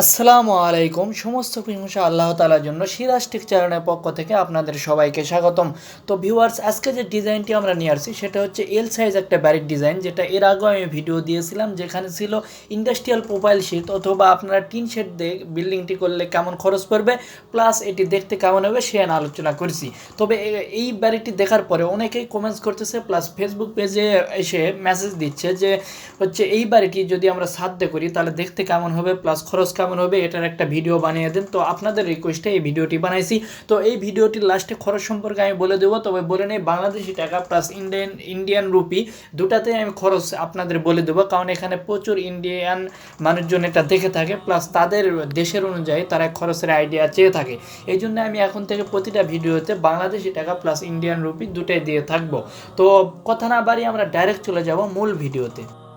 আসসালামু আলাইকুম। সমস্ত প্রশংসা আল্লাহ তালার জন্য সিরাজ টেক চ্যানেলের পক্ষ থেকে আপনাদের সবাইকে স্বাগতম। তো ভিউয়ার্স, আজকে যে ডিজাইনটি আমরা নিয়ে আসছি, সেটা হচ্ছে এল সাইজ একটা ব্যারিক ডিজাইন যেটা এর আগেও আমি ভিডিও দিয়েছিলাম, যেখানে ছিল ইন্ডাস্ট্রিয়াল প্রোফাইল শিট অথবা আপনারা টিন শেড দিয়ে বিল্ডিংটি করলে কেমন খরচ পড়বে প্লাস এটি দেখতে কেমন হবে সে নিয়ে আলোচনা করছি। তবে এই ব্যারিকটি দেখার পরে অনেকেই কমেন্টস করতেছে প্লাস ফেসবুক পেজে এসে মেসেজ দিচ্ছে যে, হচ্ছে এই বাড়িটি যদি আমরা সাধ্যে করি, তাহলে দেখতে কেমন হবে প্লাস খরচ কেমন হবে এটার একটা ভিডিও বানিয়ে দেন। তো আপনাদের রিকোয়েস্টে এই ভিডিওটি বানাইছি। তো এই ভিডিওটির লাস্টে খরচ সম্পর্কে আমি বলে দেবো। তবে বলে নেই, বাংলাদেশি টাকা প্লাস ইন্ডিয়ান ইন্ডিয়ান রুপি দুটাতে আমি খরচ আপনাদের বলে দেবো। কারণ এখানে প্রচুর ইন্ডিয়ান মানুষজন এটা দেখে থাকে প্লাস তাদের দেশের অনুযায়ী তারা খরচের আইডিয়া চেয়ে থাকে। এই জন্য আমি এখন থেকে প্রতিটা ভিডিওতে বাংলাদেশি টাকা প্লাস ইন্ডিয়ান রুপি দুটাই দিয়ে থাকব। তো কথা না বাড়ি আমরা ডাইরেক্ট চলে যাব মূল ভিডিওতে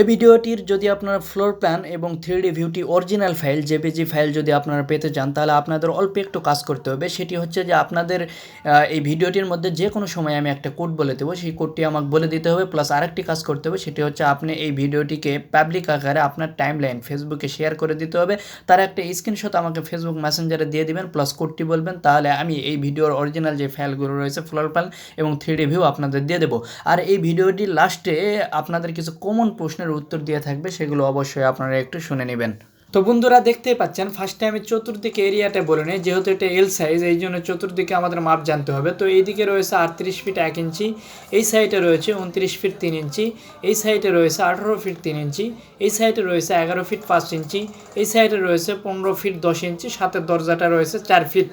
এই ভিডিওটির যদি আপনারা ফ্লোর প্ল্যান এবং থ্রি ডি ভিউটি অরিজিনাল ফাইল জেপিজি ফাইল যদি আপনারা পেতে চান, তাহলে আপনাদের অল্প একটু কাজ করতে হবে। সেটি হচ্ছে যে আপনাদের এই ভিডিওটির মধ্যে যে কোনো সময় আমি একটা কোড বলে দেবো। সেই কোডটি আমাকে বলে দিতে হবে প্লাস আরেকটি কাজ করতে হবে, সেটি হচ্ছে আপনি এই ভিডিওটিকে পাবলিক আকারে আপনার টাইম লাইন ফেসবুকে শেয়ার করে দিতে হবে। তার একটা স্ক্রিনশট আমাকে ফেসবুক মেসেঞ্জারে দিয়ে দিবেন প্লাস কোডটি বলবেন, তাহলে আমি এই ভিডিওর অরিজিনাল যে ফাইলগুলো রয়েছে ফ্লোর প্ল্যান এবং থ্রি ডি ভিউ আপনাদের দিয়ে দেবো। আর এই ভিডিওটির লাস্টে আপনাদের কিছু কমন প্রশ্নের উত্তর দিয়ে থাকবে সেগুলো অবশ্যই আপনারা একটু শুনে নেবেন। তো বন্ধুরা দেখতেই পাচ্ছেন ফার্স্টে আমি চতুর্দিকে এরিয়াটা বলে নিই, যেহেতু এটা এল সাইজ এই জন্য চতুর্দিকে আমাদের মাপ জানতে হবে। তো এইদিকে রয়েছে আটত্রিশ ফিট এক ইঞ্চি, এই সাইডে রয়েছে উনত্রিশ ফিট তিন ইঞ্চি, এই সাইডে রয়েছে আঠারো ফিট তিন ইঞ্চি, এই সাইডে রয়েছে এগারো ফিট পাঁচ ইঞ্চি, এই সাইডে রয়েছে পনেরো ফিট দশ ইঞ্চি, সাথে দরজাটা রয়েছে চার ফিট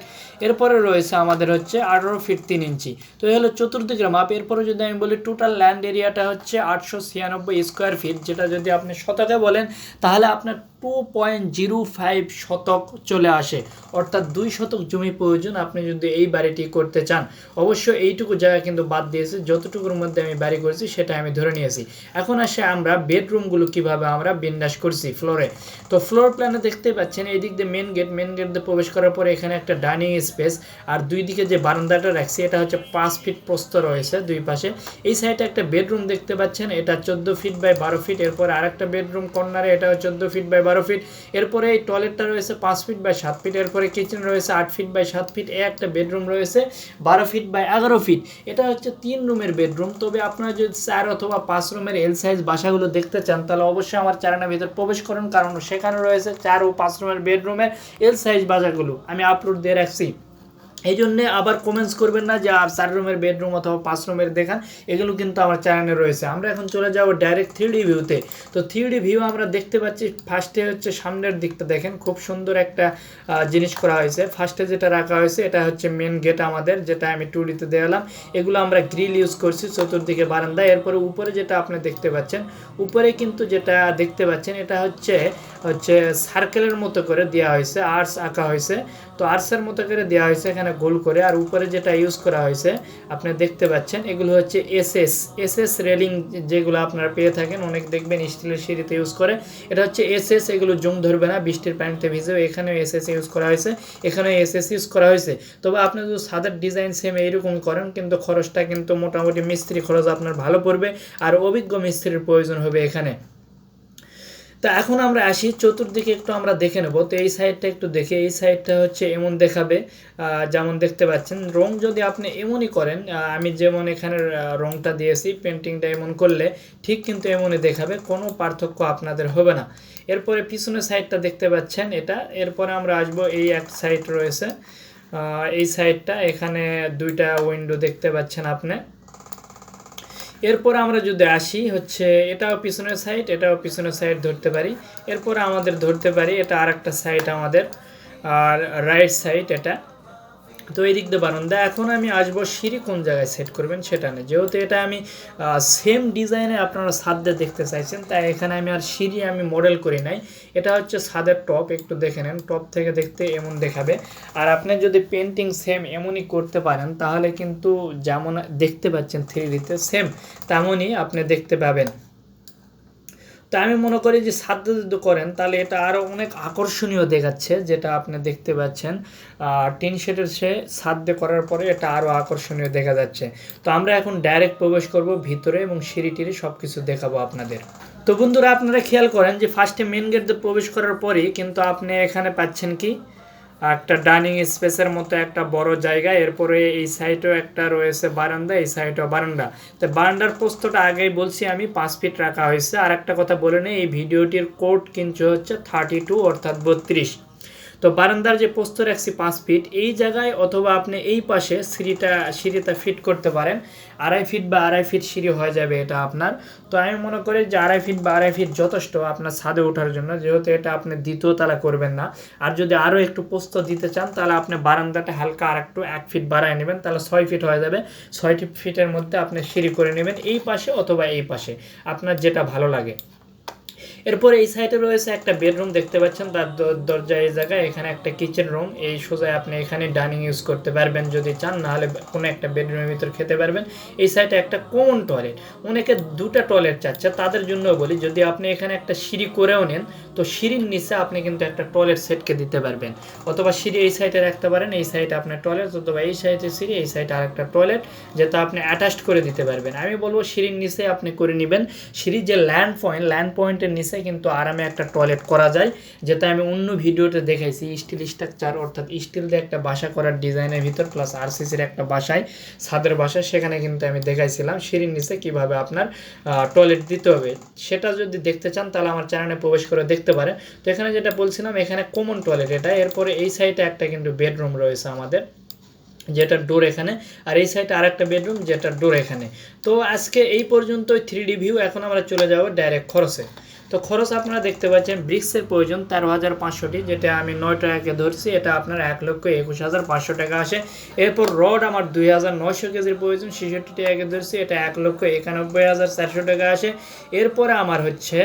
এরপরে রয়েছে আমাদের হচ্ছে আঠারো ফিট তিন ইঞ্চি। তো এই হলো চতুর্দিকের মাপ এরপরে যদি আমি বলি টোটাল ল্যান্ড এরিয়াটা হচ্ছে আটশো ছিয়ানব্বই স্কোয়ার ফিট যেটা যদি আপনি শতকে বলেন, তাহলে আপনার টু পয়েন্ট জিরো ফাইভ শতক চলে আসে। অর্থাৎ দুই শতক জমি প্রয়োজন আপনি যদি এই বাড়িটি করতে চান। অবশ্য এইটুকু জায়গা কিন্তু বাদ দিয়েছে। যতটুকুর মধ্যে আমি বাড়ি করেছি সেটা আমি ধরে নিয়েছি। এখন আসে আমরা বেডরুমগুলো কীভাবে আমরা বিন্যাস করছি ফ্লোরে। তো ফ্লোর প্ল্যানে দেখতে পাচ্ছেন এই দিক দিয়ে মেন গেট মেন গেট দিয়ে প্রবেশ করার পরে এখানে একটা ডাইনিং স্পেস আর দুই দিকে যে বারান্দাটা রাখছি, এটা হচ্ছে পাঁচ ফিট প্রস্ত রয়েছে দুই পাশে। এই সাইডে একটা বেডরুম দেখতে পাচ্ছেন, এটা চোদ্দ ফিট বাই বারো ফিট এরপর আর একটা বেডরুম কর্নারে এটা চোদ্দ ফিট বাই বারো ফিট এরপরে এই টয়লেটটা রয়েছে পাঁচ ফিট বাই সাত ফিট এরপরে কিচেন রয়েছে আট ফিট বাই সাত ফিট এ একটা বেডরুম রয়েছে বারো ফিট বাই এগারো ফিট এটা হচ্ছে তিন রুমের বেডরুম তবে আপনারা যদি চার অথবা পাঁচ রুমের এল সাইজ বাসাগুলো দেখতে চান, তাহলে অবশ্যই আমার চ্যানেলের ভিতর প্রবেশ করুন। কারণ সেখানে রয়েছে চার ও পাঁচ রুমের বেডরুমের এল সাইজ বাসাগুলো। আমি আপলোড দিয়ে রাখছি। এই জন্যে আবার কমেন্টস করবেন না যে চার রুমের বেডরুম অথবা পাঁচ রুমের দেখান, এগুলো কিন্তু আমার চ্যানেলে রয়েছে। আমরা এখন চলে যাব ডাইরেক্ট থ্রি ভিউতে তো থ্রি ভিউ আমরা দেখতে পাচ্ছি ফার্স্টে হচ্ছে সামনের দিকটা দেখেন, খুব সুন্দর একটা জিনিস করা হয়েছে। ফার্স্টে যেটা রাখা হয়েছে, এটা হচ্ছে মেন গেট আমাদের, যেটা আমি টু ডিতে দেওয়ালাম এগুলো আমরা গ্রিল ইউজ করছি, চতুর্দিকে বারান্দা। এরপরে উপরে যেটা আপনি দেখতে পাচ্ছেন, উপরে কিন্তু যেটা দেখতে পাচ্ছেন, এটা হচ্ছে হচ্ছে সার্কেলের মতো করে দেওয়া হয়েছে আর্টস আঁকা হয়েছে। তো আর্টসের মতো করে দেওয়া হয়েছে, এখানে গোল করে। আর উপরে যেটা ইউজ করা হয়েছে, আপনি দেখতে পাচ্ছেন, এগুলো হচ্ছে এসএস এসএস রেলিং যেগুলো আপনারা পেয়ে থাকেন, অনেক দেখবেন স্টিলের সিঁড়িতে ইউজ করে। এটা হচ্ছে এসএস এগুলো জং ধরবে না, বৃষ্টির পানিতে ভিজেও এখানেও এসএস ইউজ করা হয়েছে এখানে এসএস ইউজ করা হয়েছে। তবে আপনি যদি সাদার ডিজাইন সেম এইরকম করেন, কিন্তু খরচটা কিন্তু মোটামুটি মিস্ত্রি খরচ আপনার ভালো পড়বে, আর অভিজ্ঞ মিস্ত্রির প্রয়োজন হবে এখানে। তো এখন আমরা আসি, চতুর্দিকে একটু আমরা দেখে নেব। তো এই সাইডটা একটু দেখে, এই সাইডটা হচ্ছে এমন দেখাবে যেমন দেখতে পাচ্ছেন। রং যদি আপনি এমনই করেন আমি যেমন এখানে রংটা দিয়েছি পেন্টিংটা এমন করলে ঠিক কিন্তু এমনই দেখাবে, কোনো পার্থক্য আপনাদের হবে না। এরপরে পিছনের সাইডটা দেখতে পাচ্ছেন এটা। এরপরে আমরা আসব, এই এক সাইড রয়েছে। এই সাইডটা এখানে দুইটা উইন্ডো দেখতে পাচ্ছেন আপনি। এরপর আমরা যদি আসি, হচ্ছে এটাও পিছনের সাইড এটাও পিছনের সাইড ধরতে পারি। এরপর আমাদের ধরতে পারি, এটা আরেকটা সাইড আমাদের, আর রাইট সাইড এটা। তো এই দিক দিয়ে বারান্দা এখন আমি আসব সিঁড়ি কোন জায়গায় সেট করবেন সেটা নেই যেহেতু এটা আমি সেম ডিজাইনে আপনারা ছাদে দেখতে চাইছেন, তাই এখানে আমি আর সিঁড়ি আমি মডেল করি নাই। এটা হচ্ছে সাদের টপ একটু দেখে নেন। টপ থেকে দেখতে এমন দেখাবে। আর আপনি যদি পেন্টিং সেম এমনই করতে পারেন, তাহলে কিন্তু যেমন দেখতে পাচ্ছেন থ্রি ডিতে সেম তেমনই আপনি দেখতে পাবেন। তো আমি মনে করি যে সাধ্য যদি করেন, তাহলে এটা আরও অনেক আকর্ষণীয় দেখাচ্ছে, যেটা আপনি দেখতে পাচ্ছেন। টিন শেডের সে সাধ্য করার পরে এটা আরও আকর্ষণীয় দেখা যাচ্ছে। তো আমরা এখন ডাইরেক্ট প্রবেশ করব ভিতরে এবং সিঁড়ি টিড়ি সব কিছু দেখাবো আপনাদের। তো বন্ধুরা, আপনারা খেয়াল করেন যে ফার্স্টে মেন গেট প্রবেশ করার পরেই কিন্তু আপনি এখানে পাচ্ছেন কি? একটা ডাইনিং স্পেসের মতো একটা বড় জায়গা। এরপরে এই সাইডেও একটা রয়েছে বারান্দা, এই সাইডেও বারান্দা। তো বারান্দার পোস্তটা আগেই বলছি আমি, পাঁচ ফিট রাখা হয়েছে। আর একটা কথা বলে নেই, এই ভিডিওটির কোড কিন্তু হচ্ছে থার্টি টু, অর্থাৎ বত্রিশ। তো বারান্দার যে পোস্ত রাখছি পাঁচ ফিট, এই জায়গায় অথবা আপনি এই পাশে সিঁড়িটা সিঁড়িটা ফিট করতে পারেন। আড়াই ফিট বা আড়াই ফিট সিঁড়ি হয়ে যাবে এটা আপনার। তো আমি মনে করি যে আড়াই ফিট বা আড়াই ফিট যথেষ্ট আপনার ছাদে ওঠার জন্য, যেহেতু এটা আপনি দ্বিতীয় তালা করবেন না। আর যদি আরও একটু পোস্ত দিতে চান, তাহলে আপনি বারান্দাটা হালকা আর একটু এক ফিট বাড়ায় নেবেন, তাহলে ছয় ফিট হয়ে যাবে। ছয়টি ফিটের মধ্যে আপনি সিঁড়ি করে নেবেন, এই পাশে অথবা এই পাশে। আপনার যেটা ভালো লাগে। এরপর এই সাইডে রয়েছে একটা বেডরুম, দেখতে পাচ্ছেন তার দরজা এই জায়গায়, এখানে একটা কিচেন রুম এই সোজায় আপনি এখানে ডাইনিং ইউজ করতে পারবেন যদি চান, নাহলে কোনো একটা বেডরুমের ভিতর খেতে পারবেন। এই সাইডে একটা কমন টয়লেট অনেকে দুটা টয়লেট চাচ্ছে, তাদের জন্য বলি, যদি আপনি এখানে একটা সিঁড়ি করেও নেন, তো সিঁড়ির নিচে আপনি কিন্তু একটা টয়লেট সেটকে দিতে পারবেন। অথবা সিঁড়ি এই সাইডে রাখতে পারেন, এই সাইডে আপনার টয়লেট অথবা এই সাইডে সিঁড়ি, এই সাইডে আর একটা টয়লেট যেটা আপনি অ্যাটাচড করে দিতে পারবেন। আমি বলব সিঁড়ির নিচে আপনি করে নেবেন। সিঁড়ির যে ল্যান্ড পয়েন্ট ল্যান্ড পয়েন্টের নিচে কিন্তু আরামে একটা টয়লেট করা যায়, যেটা আমি অন্য ভিডিওতে দেখাইছি স্টিল স্ট্রাকচার অর্থাৎ স্টিল দিয়ে একটা বাসা করার ডিজাইনের ভিতর প্লাস আরসিসির একটা বাসায়, ছাদের বাসায়, সেখানে কিন্তু আমি দেখাইছিলাম সিঁড়ির নিচে কীভাবে আপনার টয়লেট দিতে হবে। সেটা যদি দেখতে চান, তাহলে আমার চ্যানেলে প্রবেশ করে দেখতে পারেন। তো এখানে যেটা বলছিলাম, এখানে কমন টয়লেট এটা। এরপরে এই সাইডে একটা কিন্তু বেডরুম রয়েছে আমাদের, যেটা ডোর এখানে, আর এই সাইডে আরেকটা বেডরুম যেটা ডোর এখানে। তো আজকে এই পর্যন্তই থ্রি ডি ভিউ এখন আমরা চলে যাব ডাইরেক্ট খরচে। তো খরচ আপনারা দেখতে পাচ্ছেন, ব্রিক্সের প্রয়োজন তেরো হাজার পাঁচশোটি, যেটা আমি নয় টাকাকে ধরছি, এটা আপনার এক লক্ষ একুশ হাজার পাঁচশো টাকা আসে। এরপর রড আমার দুই হাজার নয়শো কেজির প্রয়োজন, ছেষট্টি টাকাকে ধরছি, এটা এক লক্ষ একানব্বই হাজার চারশো টাকা আসে। এরপরে আমার হচ্ছে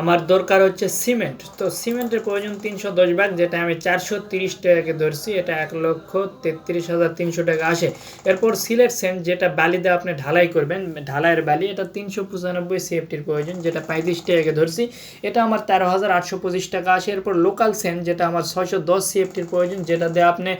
আমার দরকার হচ্ছে সিমেন্ট। তো সিমেন্টের প্রয়োজন তিনশো দশ ব্যাগ, যেটা আমি চারশো তিরিশ টাকাকে ধরছি, এটা এক লক্ষ তেত্রিশ হাজার তিনশো টাকা আসে। এরপর সিলেট সেন্ট, যেটা বালি দিয়ে আপনি ঢালাই করবেন, ঢালাইয়ের বালি, এটা তিনশো পঁচানব্বই সেফটির প্রয়োজন, যেটা পঁয়ত্রিশ টাকাকে ধরছি, এটা আমার তেরো হাজার আটশো পঁচিশ টাকা আসে। এরপর লোকাল সেন্ট, যেটা আমার ছশো দশ সেফটির প্রয়োজন যেটা দিয়ে আপনি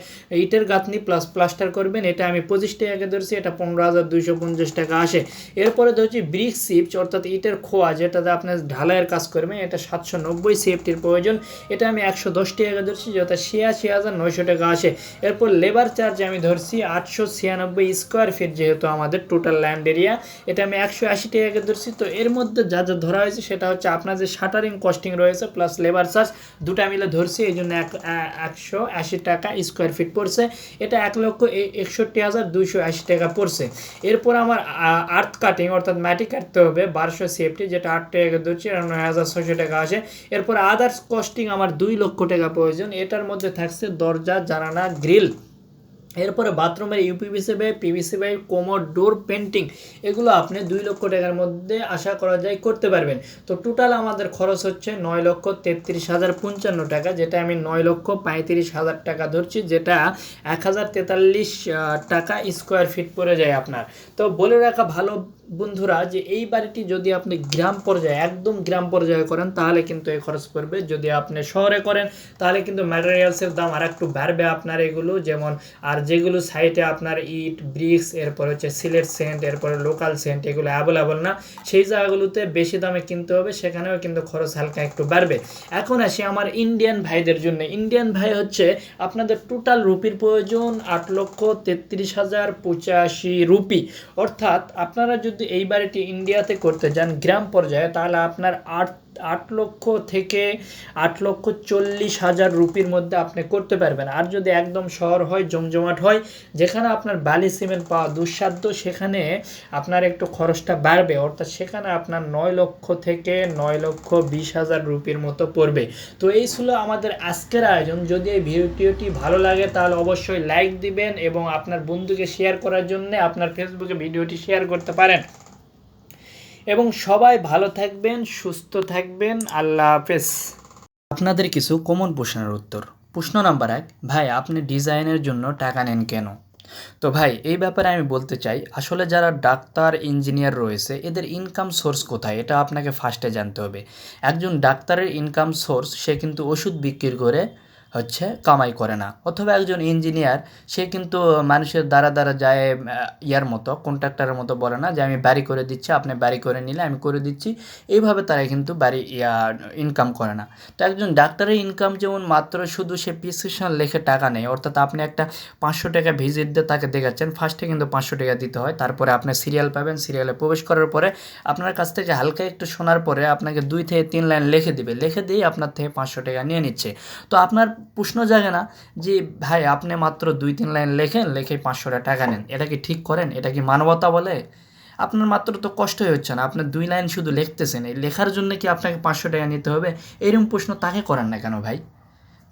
ইটের গাঁথনি প্লাস প্লাস্টার করবেন, এটা আমি পঁচিশ টাকাকে ধরছি, এটা পনেরো হাজার দুইশো পঞ্চাশ টাকা আসে। এরপরে ধরছি ব্রিক সিপস অর্থাৎ ইটের খোয়া, যেটাতে আপনি ঢালাইয়ের কাজ করবেন, এটা সাতশো নব্বই সেফটির প্রয়োজন। এটা আমি একশো দশ টাকা ধরছি যেটা ছিয়াশি হাজার নয়শো টাকা আসে। এরপর লেবার চার্জ আমি ধরছি আটশো ছিয়ানব্বই স্কোয়ার ফিট যেহেতু আমাদের টোটাল ল্যান্ড এরিয়া এটা আমি একশো আশি টাকাকে ধরছি। তো এর মধ্যে যা যা ধরা হয়েছে, সেটা হচ্ছে আপনার যে শাটারিং কস্টিং রয়েছে প্লাস লেবার চার্জ দুটা মিলে ধরছি। এই জন্য এক একশো আশি টাকা স্কোয়ার ফিট পড়ছে। এটা এক লক্ষ একষট্টি হাজার দুইশো আশি টাকা পড়ছে। এরপর আমার আর্থ কাটিং অর্থাৎ মাটি কাটতে হবে, বারোশো সেফটি যেটা আট টাকা ধরছি নয় হাজার ছশো টাকা আসে। এরপর আদার্স কস্টিং আমার দুই লক্ষ টাকা প্রয়োজন। এটার মধ্যে থাকছে দরজা জানানা গ্রিল এরপরে বাথরুমের ইউপিভিসি পাইপ পিভিসি পাইপ কোমর ডোর পেন্টিং এগুলো আপনি দুই লক্ষ টাকার মধ্যে আশা করা যায় করতে পারবেন। তো টোটাল আমাদের খরচ হচ্ছে নয় লক্ষ তেত্রিশ হাজার পঞ্চান্ন টাকা, যেটা আমি নয় লক্ষ পঁয়ত্রিশ হাজার টাকা ধরছি, যেটা এক হাজার তেতাল্লিশ টাকা স্কোয়ার ফিট পড়ে যায় আপনার। তো বলে রাখা ভালো বন্ধুরা, যে এই বাড়িটি যদি আপনি গ্রাম পর্যায়ে, একদম গ্রাম পর্যায়ে করেন, তাহলে কিন্তু এই খরচ পড়বে। যদি আপনি শহরে করেন, তাহলে কিন্তু ম্যাটেরিয়ালসের দাম আর একটু বাড়বে আপনার এগুলো। যেমন, আর যেগুলো সাইটে আপনার ইট ব্রিক্স এরপর হচ্ছে সিলেট সেন্ট এরপরে লোকাল সেন্ট এগুলো অ্যাভেলেবল না। সেই জায়গাগুলোতে বেশি দামে কিনতে হবে, সেখানেও কিন্তু খরচ হালকা একটু বাড়বে। এখন আসি আমার ইন্ডিয়ান ভাইদের জন্য। ইন্ডিয়ান ভাই হচ্ছে আপনাদের টোটাল রুপির প্রয়োজন আট লক্ষ তেত্রিশ হাজার পঁচাশি রুপি। অর্থাৎ আপনারা যদি এই বাড়িটি ইন্ডিয়াতে করতে যান গ্রাম পর্যায়ে তাহলে আপনার আট আট লক্ষ থেকে আট লক্ষ চল্লিশ হাজার রুপির মধ্যে আপনি করতে পারবেন। আর যদি একদম শহর হয়, জমজমাট হয়, যেখানে আপনার বালি সিমেন্ট পাওয়া দুঃসাধ্য, সেখানে আপনার একটু খরচটা বাড়বে। অর্থাৎ সেখানে আপনার নয় লক্ষ থেকে নয় লক্ষ বিশ হাজার রুপির মতো পড়বে। তো এই ছিল আমাদের আজকের আয়োজন। যদি এই ভিডিওটি ভালো লাগে, তাহলে অবশ্যই লাইক দিবেন এবং আপনার বন্ধুকে শেয়ার করার জন্য আপনার ফেসবুকে ভিডিওটি শেয়ার করতে পারেন। এবং সবাই ভালো থাকবেন, সুস্থ থাকবেন। আল্লাহ হাফেজ। আপনাদের কিছু কমন প্রশ্নের উত্তর। প্রশ্ন নাম্বার এক, ভাই, আপনি ডিজাইনের জন্য টাকা নেন কেন? তো ভাই, এই ব্যাপারে আমি বলতে চাই, আসলে যারা ডাক্তার, ইঞ্জিনিয়ার রয়েছে, এদের ইনকাম সোর্স কোথায়? এটা আপনাকে ফার্স্টে জানতে হবে। একজন ডাক্তারের ইনকাম সোর্স সে কিন্তু ওষুধ বিক্রি করে হচ্ছে কামাই করে না। অথবা একজন ইঞ্জিনিয়ার সে কিন্তু মানুষের দ্বারা দ্বারা যায় ইয়ার মতো কন্ট্রাক্টরের মতো বলে না যে, আমি বাড়ি করে দিচ্ছি, আপনি বাড়ি করে নিলে আমি করে দিচ্ছি। এইভাবে তারা কিন্তু বাড়ি, ইয়া ইনকাম করে না। তো একজন ডাক্তারের ইনকাম যেমন মাত্র শুধু সে প্রেসক্রিপশন লিখে টাকা নেয় অর্থাৎ আপনি একটা পাঁচশো টাকা ভিজিট দিয়ে তাকে দেখাচ্ছেন ফার্স্টে কিন্তু পাঁচশো টাকা দিতে হয়, তারপরে আপনি সিরিয়াল পাবেন সিরিয়ালে প্রবেশ করার পরে আপনার কাছ থেকে হালকা একটু শোনার পরে আপনাকে দুই থেকে তিন লাইন লিখে দিবে, লিখে দিয়ে আপনার থেকে পাঁচশো টাকা নিয়ে নিচ্ছে। তো আপনার প্রশ্ন জাগে না যে, ভাই, আপনি মাত্র দুই, তিন লাইন লেখেন লেখে পাঁচশো টাকা নেন। এটা কি ঠিক করেন? এটা কি মানবতা বলে? আপনার মাত্র তো কষ্টই হচ্ছে না। আপনার দুই লাইন শুধু লিখতেছেন। এই লেখার জন্য কি আপনাকে পাঁচশো টাকা নিতে হবে? এরকম প্রশ্ন তাকে করেন না কেন ভাই?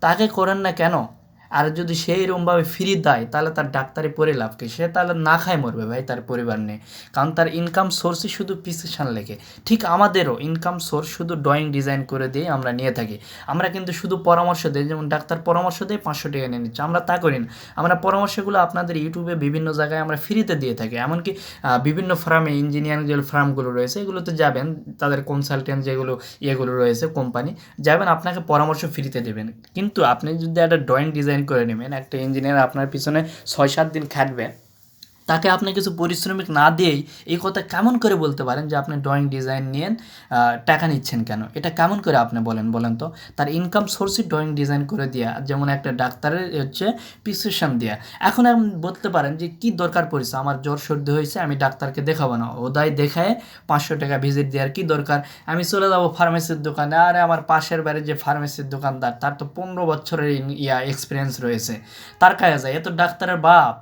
তাকে করেন না কেন? আর যদি সে এরকমভাবে ফ্রি দেয়, তাহলে তার ডাক্তারি পরে লাভ কি? সে তাহলে না খায় মরবে ভাই তার পরিবার নিয়ে। কারণ তার ইনকাম সোর্সই শুধু প্রিসক্রিপশন লেখে। ঠিক আমাদেরও ইনকাম সোর্স শুধু ড্রয়িং ডিজাইন করে দিয়ে আমরা নিয়ে থাকি। আমরা কিন্তু শুধু পরামর্শ দিই, যেমন ডাক্তার পরামর্শ দিয়ে পাঁচশো টাকা নিয়ে নিচ্ছে। আমরা তা করি না। আমরা পরামর্শগুলো আপনাদের ইউটিউবে বিভিন্ন জায়গায় আমরা ফ্রিতে দিয়ে থাকি। এমনকি বিভিন্ন ফার্মে ইঞ্জিনিয়ারিং যে ফার্মগুলো রয়েছে, এগুলোতে যাবেন। তাদের কনসালটেন্ট যেগুলো ইয়েগুলো রয়েছে কোম্পানি যাবেন, আপনাকে পরামর্শ ফ্রিতে দেবেন। কিন্তু আপনি যদি একটা ড্রয়িং ডিজাইন করে নেবেন। একটা ইঞ্জিনিয়ার আপনার পিছনে ছয় সাত দিন খাটবে তাকে আপনি কিছু পরিশ্রমিক না দিয়েই এই কথা কেমন করে বলতে পারেন যে আপনি ড্রয়িং ডিজাইন নিয়ে টাকা নিচ্ছেন কেন? এটা কেমন করে আপনি বলেন বলেন তো? তার ইনকাম সোর্সই ড্রয়িং ডিজাইন করে দেওয়া যেমন একটা ডাক্তারের হচ্ছে প্রিসক্রিপশন দেওয়া এখন আপনি বলতে পারেন যে কি দরকার পড়েছে? আমার জ্বর সর্দি হয়েছে, আমি ডাক্তারকে দেখাবো না। ওদাই দেখায় পাঁচশো টাকা ভিজিট দেওয়ার কি দরকার? আমি চলে যাব ফার্মেসির দোকানে। আরে, আমার পাশের বাড়ির যে ফার্মেসির দোকানদার, তার তো পনেরো বছরের ইয়া এক্সপিরিয়েন্স রয়েছে। তার কাছে যায়। এ তো ডাক্তারের বাপ।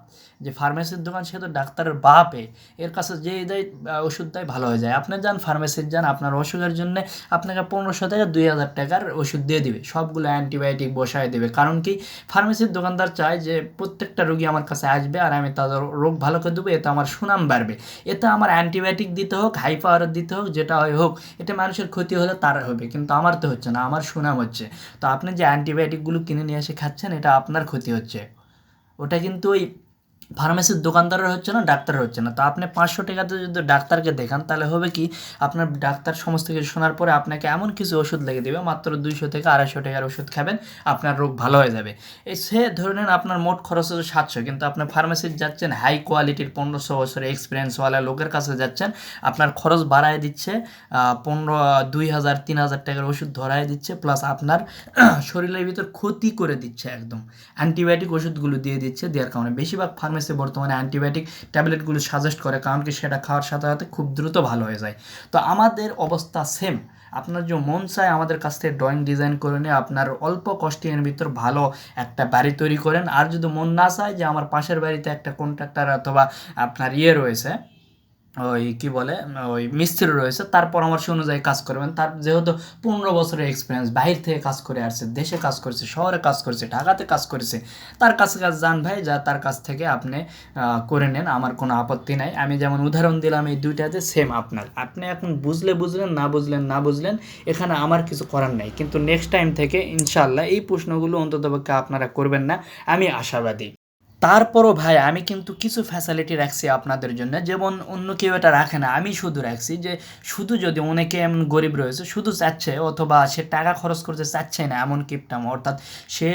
যে ফার্মেসির দোকান সে তো ডাক্তারের বাপে, এর কাছে যে দেয় ওষুধ দেয় ভালো হয়ে যায়। আপনি যান ফার্মেসির যান, আপনার অসুখের জন্য আপনাকে পনেরোশো থেকে দুই হাজার টাকার ওষুধ দিয়ে দিবে। সবগুলো অ্যান্টিবায়োটিক বসায় দেবে। কারণ কি ফার্মেসির দোকানদার চায় যে প্রত্যেকটা রোগী আমার কাছে আসবে আর আমি তাদের রোগ ভালো করে দেবো, এতে আমার সুনাম বাড়বে। এতে আমার অ্যান্টিবায়োটিক দিতে হোক হাই পাওয়ার দিতে হোক, যেটা হয় হোক এটা মানুষের ক্ষতি হলে তার হবে। কিন্তু আমার তো হচ্ছে না, আমার সুনাম হচ্ছে। তো আপনি যে অ্যান্টিবায়োটিকগুলো কিনে নিয়ে এসে খাচ্ছেন, এটা আপনার ক্ষতি হচ্ছে। ওটা কিন্তু ওই ফার্মেসির দোকানদারের হচ্ছে না, ডাক্তারের হচ্ছে না। তো আপনি পাঁচশো টাকাতে যদি ডাক্তারকে দেখান, তাহলে হবে কি, আপনার ডাক্তার সমস্ত কিছু শোনার পরে আপনাকে এমন কিছু ওষুধ লেগে দেবে, মাত্র দুইশো থেকে আড়াইশো টাকার ওষুধ খাবেন, আপনার রোগ ভালো হয়ে যাবে। এই সে ধরে নেন আপনার মোট খরচ হচ্ছে সাতশো, কিন্তু আপনার ফার্মেসির যাচ্ছেন, হাই কোয়ালিটির পনেরোশো বছরের এক্সপিরিয়েন্সওয়ালা লোকের কাছে যাচ্ছেন, আপনার খরচ বাড়ায় দিচ্ছে পনেরো, দুই হাজার, তিন হাজার টাকার ওষুধ ধরায় দিচ্ছে প্লাস আপনার শরীরের ভিতর ক্ষতি করে দিচ্ছে একদম। অ্যান্টিবায়োটিক ওষুধগুলো দিয়ে দিচ্ছে, দেওয়ার কারণে। বেশিরভাগ ফার্মেসি বর্তমানে অ্যান্টিবায়োটিক ট্যাবলেটগুলো সাজেস্ট করে, কারণ কি সেটা খাওয়ার সাথে সাথে খুব দ্রুত ভালো হয়ে যায়। তো আমাদের অবস্থা সেম আপনার যে মন চায় আমাদের কাছ থেকে ড্রয়িং ডিজাইন করে নিয়ে আপনার অল্প কষ্টের ভিতর ভালো একটা বাড়ি তৈরি করেন। আর যদি মন না চায় যে আমার পাশের বাড়িতে একটা কন্ট্রাক্টর অথবা আপনার ইয়ে রয়েছে ওই কি বলে, ওই মিস্ত্রি রয়েছে, তার পরামর্শ অনুযায়ী কাজ করবেন। তার যেহেতু পনেরো বছরের এক্সপিরিয়েন্স বাইরে থেকে কাজ করে আসছে, দেশে কাজ করেছে, শহরে কাজ করেছে, ঢাকাতে কাজ করেছে, তার কাছে কাজ যান ভাই, যা তার কাছ থেকে আপনি করে নেন, আমার কোনো আপত্তি নাই। আমি যেমন উদাহরণ দিলাম এই দুইটাতে সেম আপনার। আপনি এখন বুঝলে বুঝলেন, না বুঝলেন না বুঝলেন, এখানে আমার কিছু করার নাই। কিন্তু নেক্সট টাইম থেকে ইনশাল্লাহ এই প্রশ্নগুলো অন্ততপক্ষে আপনারা করবেন না, আমি আশাবাদী। তারপরও ভাই, আমি কিন্তু কিছু ফ্যাসিলিটি রাখছি আপনাদের জন্য। যেমন অন্য কেউ এটা রাখে না, আমি শুধু রাখছি যে, শুধু যদি অনেকে এমন গরিব রয়েছে, শুধু চাচ্ছে, অথবা সে টাকা খরচ করতে চাচ্ছে না এমন কিপটাম অর্থাৎ সে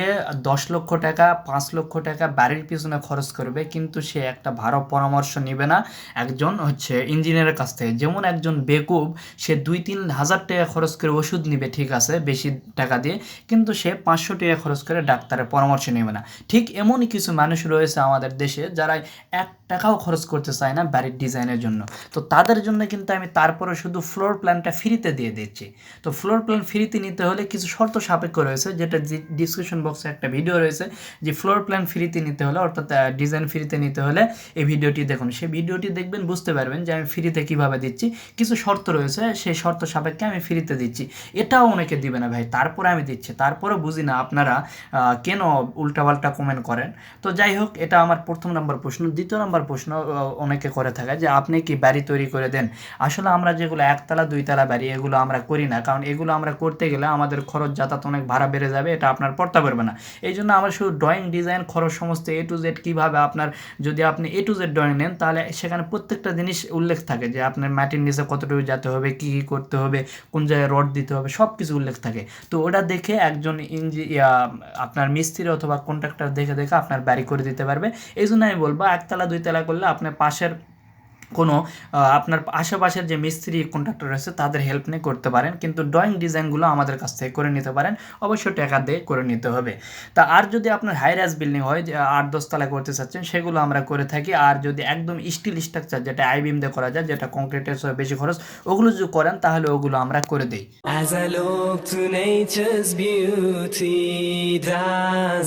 দশ লক্ষ টাকা, পাঁচ লক্ষ টাকা বাড়ির পিছনে খরচ করবে, কিন্তু সে একটা ভালো পরামর্শ নেবে না একজন হচ্ছে ইঞ্জিনিয়ারের কাছ থেকে। যেমন একজন বেকুব, সে দুই তিন হাজার টাকা খরচ করে ওষুধ নেবে, ঠিক আছে, বেশি টাকা দিয়ে, কিন্তু সে পাঁচশো টাকা খরচ করে ডাক্তারের পরামর্শ নেবে না। ঠিক এমনই কিছু মানুষ রয়েছে আমাদের দেশে, যারা এক টাকাও খরচ করতে চায় না বাড়ির ডিজাইনের জন্য। তো তাদের জন্য কিন্তু আমি তারপরে শুধু ফ্লোর প্ল্যানটা ফ্রিতে দিয়ে দিচ্ছি। তো ফ্লোর প্ল্যান ফ্রিতে নিতে হলে কিছু শর্ত সাপেক্ষ রয়েছে, যেটা ডিসক্রিপশন বক্সে একটা ভিডিও রয়েছে, যে ফ্লোর প্ল্যান ফ্রিতে নিতে হলে, অর্থাৎ ডিজাইন ফ্রিতে নিতে হলে এই ভিডিওটি দেখুন। সেই ভিডিওটি দেখবেন, বুঝতে পারবেন যে আমি ফ্রিতে কীভাবে দিচ্ছি। কিছু শর্ত রয়েছে, সেই শর্ত সাপেক্ষে আমি ফ্রিতে দিচ্ছি। এটাও অনেকে দিবে না ভাই, তারপরে আমি দিচ্ছি। তারপরে বুঝি না আপনারা কেন উল্টাপাল্টা কমেন্ট করেন। তো যাই হোক এটা আমার প্রথম নম্বর প্রশ্ন। দ্বিতীয় নম্বর প্রশ্ন অনেকে করে থাকে যে, আপনি কি বাড়ি তৈরি করে দেন? আসলে আমরা যেগুলো একতলা, দুইতলা বাড়ি, এগুলো আমরা করি না। কারণ এগুলো আমরা করতে গেলে আমাদের খরচ, যাতায়াত অনেক ভাড়া বেড়ে যাবে, এটা আপনার পড়তে পারবে না। এই জন্য আমরা শুধু ড্রয়িং ডিজাইন খরচ সমস্ত এ টু জেড কীভাবে আপনার, যদি আপনি এ টু জেড ড্রয়িং নেন, তাহলে সেখানে প্রত্যেকটা জিনিস উল্লেখ থাকে যে, আপনার মাটির নিচে কতটুকু যেতে হবে, কী কী করতে হবে, কোন জায়গায় রড দিতে হবে সব কিছু উল্লেখ থাকে। তো ওটা দেখে একজন ইঞ্জি আপনার মিস্ত্রি অথবা কন্ট্রাক্টর দেখে দেখে আপনার বাড়ি করে দিতে পারবে। এই জন্য আমি বলব একতলা দুইতলা করলে আপনার পাশের কোনো আপনার আশেপাশের যে মিস্ত্রি কন্ট্রাক্টর আছে তাদের হেল্প নিয়ে করতে পারেন। কিন্তু ড্রয়িং ডিজাইনগুলো আমাদের কাছ থেকে করে নিতে পারেন। অবশ্যই টাকা দিয়ে করে নিতে হবে। তা আর যদি আপনার হাই রাইজ বিল্ডিং হয় যে আট দশতলা করতে চাচ্ছেন সেগুলো আমরা করে থাকি। আর যদি একদম স্টিল স্ট্রাকচার যেটা আইবিম দিয়ে করা যায় যেটা কংক্রিটের চেয়ে বেশি খরচ ওগুলো যদি করেন তাহলে ওগুলো আমরা করে দিই। As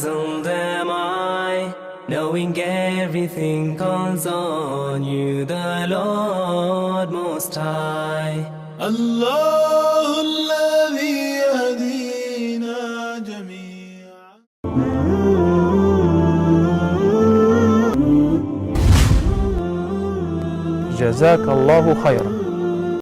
I, knowing everything calls on you, the Lord Most High. الله الذي يهدينا جميعا جزاك الله خيرا